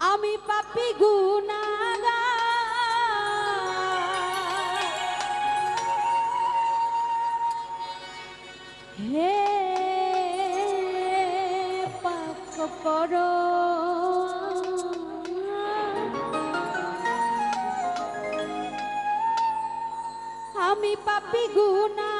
আমি পাপি গুনাগা হে পাক করো। আমি পাপি গুনাগা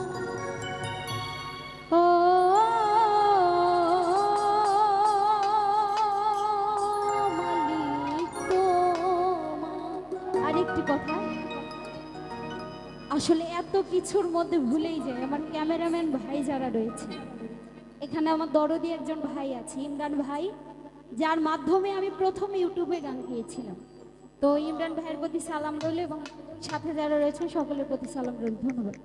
আসলে এত কিছুর মধ্যে ভুলেই যায় আমার ক্যামেরাম্যান ভাই যারা রয়েছে, এখানে আমার দরদি একজন ভাই আছে, ইমরান ভাই, যার মাধ্যমে আমি প্রথম ইউটিউবে গান গিয়েছিলাম। তো ইমরান ভাইয়ের প্রতি সালাম রইল এবং সাথে যারা রয়েছে সকলের প্রতি সালাম রইল। ধন্যবাদ।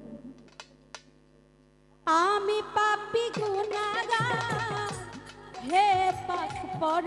আমি পাপি গুনাগার, হে পাক পর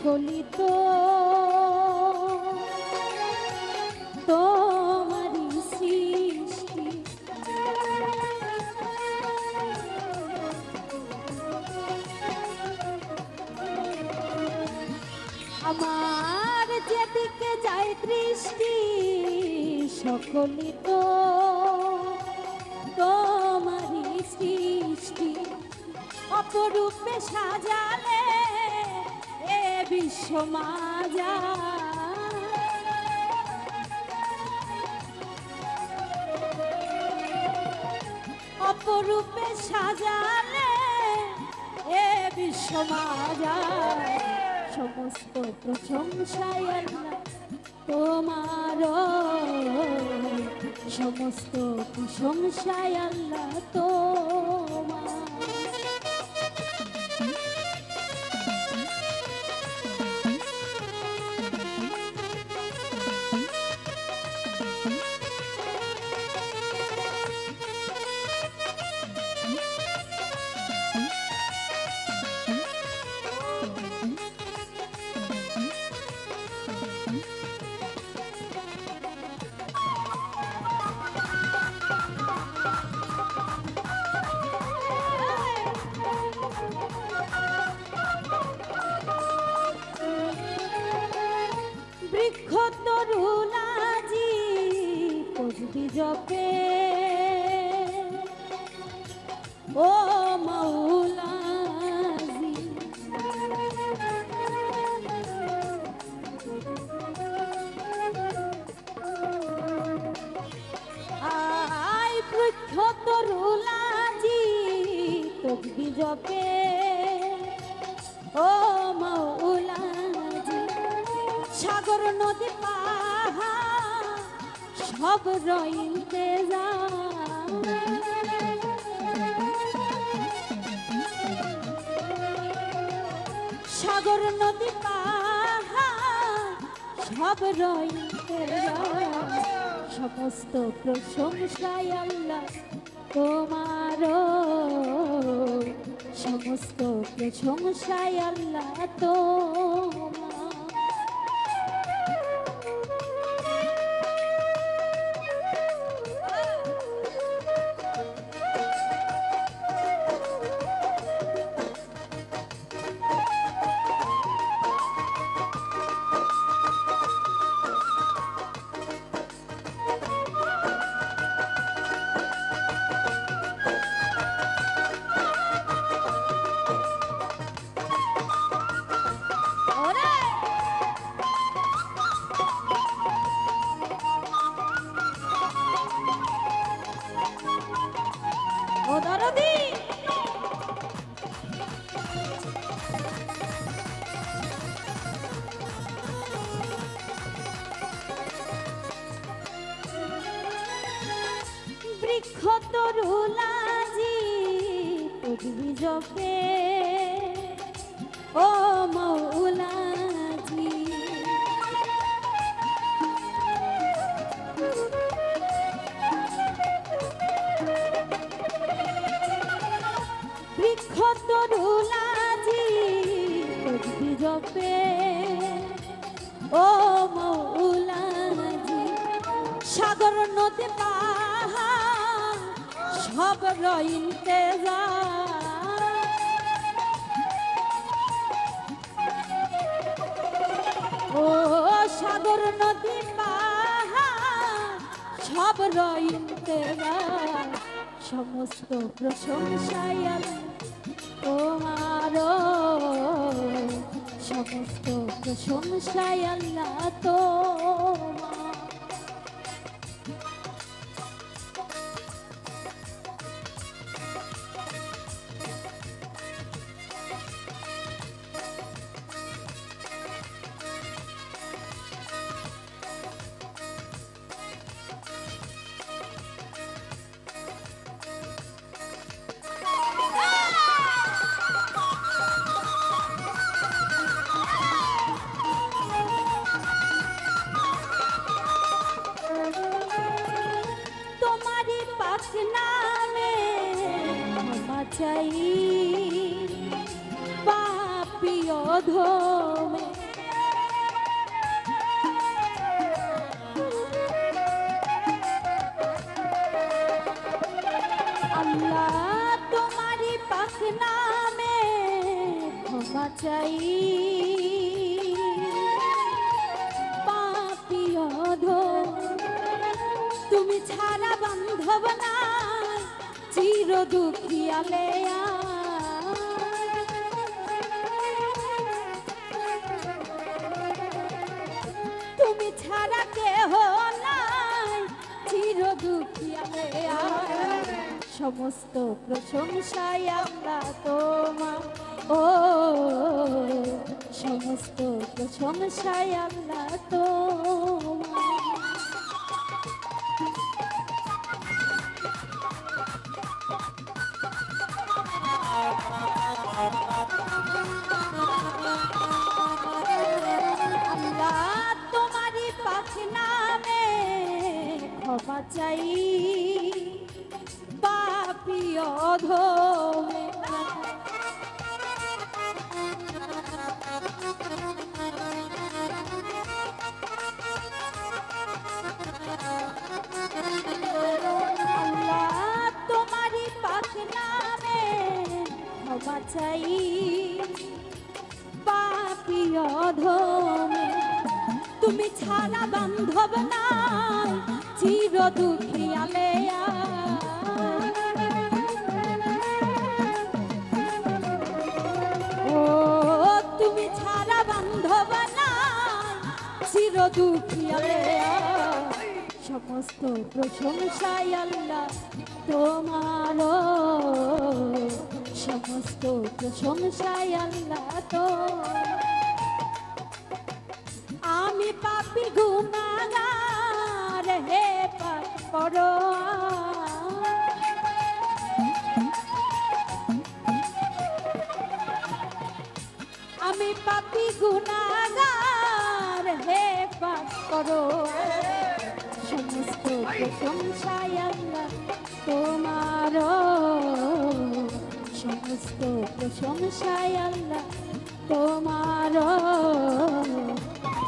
সকলি তো তোমারই সৃষ্টি। আমার যেদিকে যায় দৃষ্টি সকলি তো তোমারই সৃষ্টি। অপরূপে সাজালে বিশ্ব মাজা অপরূপে সাজালে এ বিশ্ব মাজা সমস্ত প্রশংসায় তোমার। সমস্ত প্রশংসায় আল্লাহ তোমার জপে। ও মাওলাজি। আই বৃক্ষ তরুণাজি তজবি জপে। ও মাওলাজি সাগর নদী পাহাড় রইতে সাগর নদী পাহাড় সব সমস্ত প্রশংসায় আল্লাহ তোমার। সমস্ত প্রশংসায় আল্লাহ তোমার তজবি ও মৌলাজি বৃক্ষ তরুলাজি জপে। ও মৌলাজি সাগর নদী পাহাড় সব রইতে ও সাগর নদী সব রইতে সমস্ত প্রশংসায় তোমার। সমস্ত প্রশংসায় আল্লাহ তোমার চাই। পাপি অধমে তুমি ছাড়া বান্ধব না চির দুঃখিয়ালে তুমি ছাড়া কেহ নাই, চির দুঃখিয়ালে সমস্ত প্রশংসায় আল্লাহ তোমার প্রশংসায় আল্লাহ আল্লাহ তোমারই পাখ নামে ক্ষমা চাই। পাপি অধমে বান্ধব নাই, চির দুঃখী আলেয়া। ও, তুমি ছাড়া বান্ধব নাই, চির দুঃখী আলেয়া। সমস্ত প্রশংসায় আল্লাহ তোমার সমস্ত প্রশংসায় আল্লাহ তো আমি পাপি গুনাগার হে পাপ করো। আমি পাপি গুনাগার হে পাপ করো। সমস্ত প্রশংসায় আল্লাহ তোমার সমস্ত প্রশংসায় আল্লাহ তোমার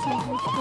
সমস্ত